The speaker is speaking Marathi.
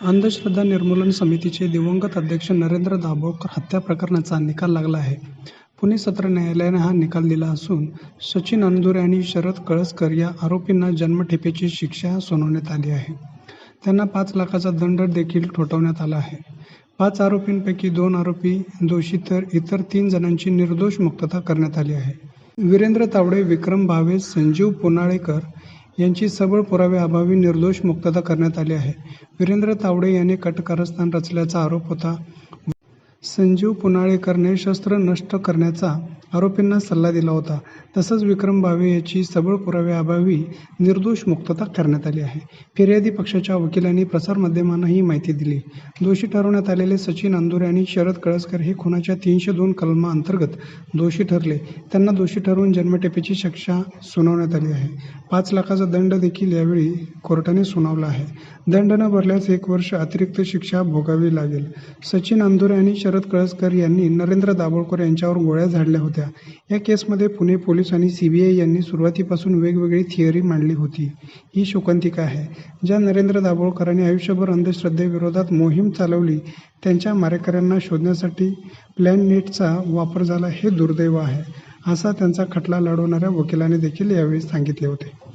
अंधश्रद्धा निर्मूलन समितीचे दिवंगत अध्यक्ष नरेंद्र दाभोळकर हत्या प्रकरणाचा निकाल लागला आहे. पुणे सत्र न्यायालयाने हा निकाल दिला असून सचिन अंदुरे आणि शरद कळसकर या आरोपींना जन्मठेपेची शिक्षा सुनावण्यात आली आहे. त्यांना पाच लाखाचा दंड देखील ठोठावण्यात आला आहे. पाच आरोपींपैकी दोन आरोपी दोषी तर इतर तीन जणांची निर्दोष मुक्तता करण्यात आली आहे. वीरेंद्र तावडे विक्रम भावे संजीव पुनाळेकर यांची सबळ पुराव्याअभावी निर्दोष मुक्तता करण्यात आली आहे. वीरेंद्र तावडे याने कटकारस्थान रचल्याचा आरोप होता. संजीव पुनाळेकरने शस्त्र नष्ट करण्याचा आरोपींना सल्ला दिला होता. तसंच विक्रम भावे याची सबळ पुराव्याअभावी निर्दोष मुक्तता करण्यात आली आहे. फिर्यादी पक्षाच्या वकिलांनी प्रसारमाध्यमांना ही माहिती दिली. दोषी ठरवण्यात आलेले सचिन अंदुरे आणि शरद कळसकर हे खुनाच्या तीनशे दोन कलमाअंतर्गत दोषी ठरले. त्यांना दोषी ठरवून जन्मटेपेची शिक्षा सुनावण्यात आली आहे. पाच लाखाचा दंड देखील यावेळी कोर्टाने सुनावला आहे. दंड न भरल्यास एक वर्ष अतिरिक्त शिक्षा भोगावी लागेल. सचिन अंदुरे आणि शरद कळसकर यांनी नरेंद्र दाभोळकर यांच्यावर गोळ्या झाडल्या होत्या. या केसमध्ये पुणे पोलीस आणि सी बी आय यांनी सुरुवातीपासून वेगवेगळी थिअरी मांडली होती. ही शोकांतिका आहे. ज्या नरेंद्र दाभोळकरांनी आयुष्यभर अंधश्रद्धेविरोधात मोहीम चालवली त्यांच्या मारेकऱ्यांना शोधण्यासाठी प्लॅन नेटचा वापर झाला हे दुर्दैव आहे असा त्यांचा खटला लढवणाऱ्या वकिलाने देखील यावेळी सांगितले होते.